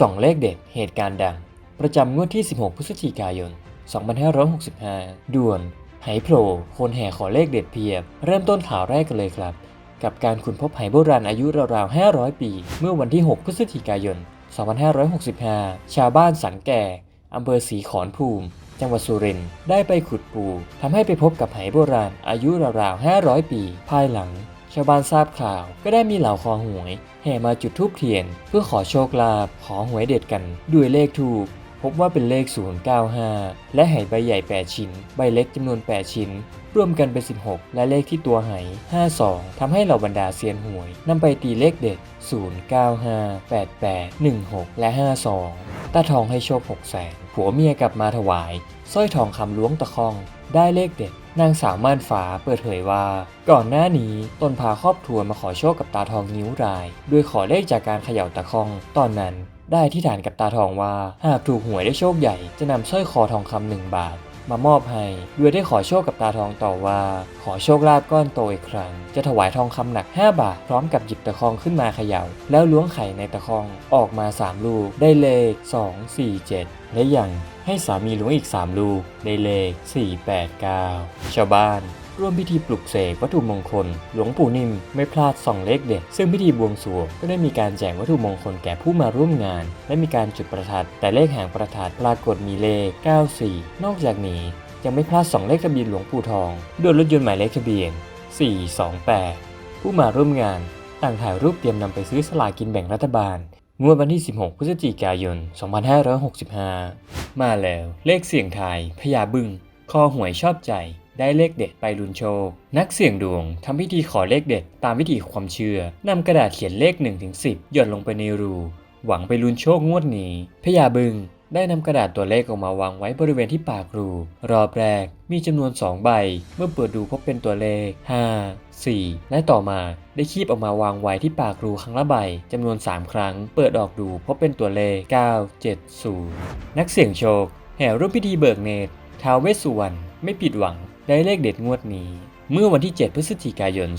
สองเลขเด็ดเหตุการณ์ดัง ประจำงวดที่ 16 พฤศจิกายน 2565 ด่วนไหโผล่คนแห่ขอเลขเด็ดเพียบ เริ่มต้นข่าวแรกกันเลยครับ กับการขุดพบไหโบราณอายุราวๆ 500 ปี เมื่อวันที่ 6 พฤศจิกายน 2565 ชาวบ้านสันแก่อำเภอศรีขอนภูมิ จังหวัดสุรินทร์ได้ไปขุดปูทำให้ไปพบกับไหโบราณอายุราวๆ 500 ปี ภายหลังาวบ้านทราบข่าว ก็ได้มีเหล่าคอหวย แห่มาจุดธูปเทียน เพื่อขอโชคลาภขอหวยเด็ดกัน ด้วยเลขทูปพบว่าเป็นเลข 095 และไหใบใหญ่ 8 ชิ้น ใบเล็กจำนวน 8 ชิ้น รวมกันเป็น 16 และเลขที่ตัวไห52ทำให้เหล่าบรรดาเซียนหวยนำไปตีเลขเด็ด 095 88 16 และ 52 ตาทองให้โชคหกแสนผัวเมียกลับมาถวายสร้อยทองคำล้วงตะคอง ได้เลขเด็ด นางสาวม่านฟ้าเปิดเผยว่า ก่อนหน้านี้ตนพาครอบครัวมาขอโชคกับตาทองนิ้วราย โดยขอเลขจากการเขย่าตะคอง ตอนนั้นได้ที่ฐานกับตาทองว่า หากถูกหวยได้โชคใหญ่จะนำสร้อยคอทองคำหนึ่งบาท มามอบให้โดยได้ขอโชคกับตาทองต่อว่า ขอโชคลาภก้อนโตอีกครั้ง จะถวายทองคำหนัก 5 บาท พร้อมกับหยิบตะคองขึ้นมาเขย่า แล้วล้วงไข่ในตะคองออกมา 3 ลูก ได้เลข 2 4 7 และยังให้สามีล้วงอีก 3 ลูก ได้เลข 4 8 9 ชาวบ้าน ร่วมพิธีปลุกเสกวัตถุมงคล หลวงปู่นิ่มไม่พลาดส่องเลขเด็ด ซึ่งพิธีบวงสรวงก็ได้มีการแจกวัตถุมงคลแก่ผู้มาร่วมงาน และมีการจุดประทัด แต่เลขหางประทัดปรากฏมีเลข 94 นอกจากนี้ ยังไม่พลาดส่องเลขทะเบียนหลวงปู่ทองด้วยรถยนต์หมายเลขทะเบียน 428 ผู้มาร่วมงานต่างถ่ายรูปเตรียมนำไปซื้อสลากินแบ่งรัฐบาลงวดวันที่ 16 พฤศจิกายน 2565 มาแล้ว เลขเสี่ยงทายพญาบึ้งคอหวยชอบใจ ได้เลขเด็ดไปลุนโชค นักเสี่ยงดวงทำพิธีขอเลขเด็ดตามวิธีความเชื่อนำกระดาษเขียนเลข 1-10 หย่อนลงไปในรู หวังไปลุนโชคงวดนี้พญาบึงได้นำกระดาษตัวเลขออกมาวางไว้บริเวณที่ปากรู รอบแรกมีจำนวน 2 ใบ เมื่อเปิดดูพบเป็นตัวเลข 5 4 และต่อมาได้คีบออกมาวางไว้ที่ปากรูครั้งละใบจำนวน 3 ครั้ง เปิดออกดูพบเป็นตัวเลข 9 7 0 นักเสี่ยงโชค แห่ร่วมพิธีเบิกเนตรท้าวเวสสุวรรณไม่ผิดหวัง ได้เลขเด็ดงวดนี้ เมื่อวันที่ 7 พฤศจิกายน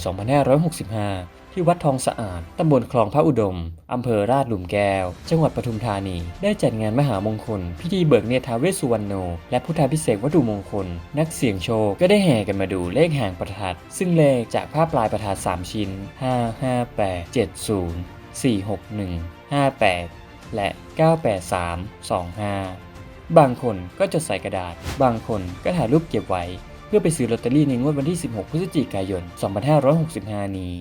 2565 ที่วัดทองสะอาด ตำบลคลองพระอุดม อำเภอราชหลุมแก้ว จังหวัดปทุมธานี ได้จัดงานมหามงคล พิธีเบิกเนตรทาวเวสุวรรณโน และพุทธาพิเศษวัตถุมงคล นักเสี่ยงโชค ก็ได้แห่กันมาดูเลขหางประทัด ซึ่งเลขจากภาพปลายประทัด 3 ชิ้น 5 5 8 7 0 4 6 1 5 8 และ 983 25 บางคนก็จดใส่กระดาษ บางคนก็ถ่ายรูปเก็บไว้ เพื่อไปซื้อลอตเตอรี่ในงวดวันที่ 16 พฤศจิกายน 2565 นี้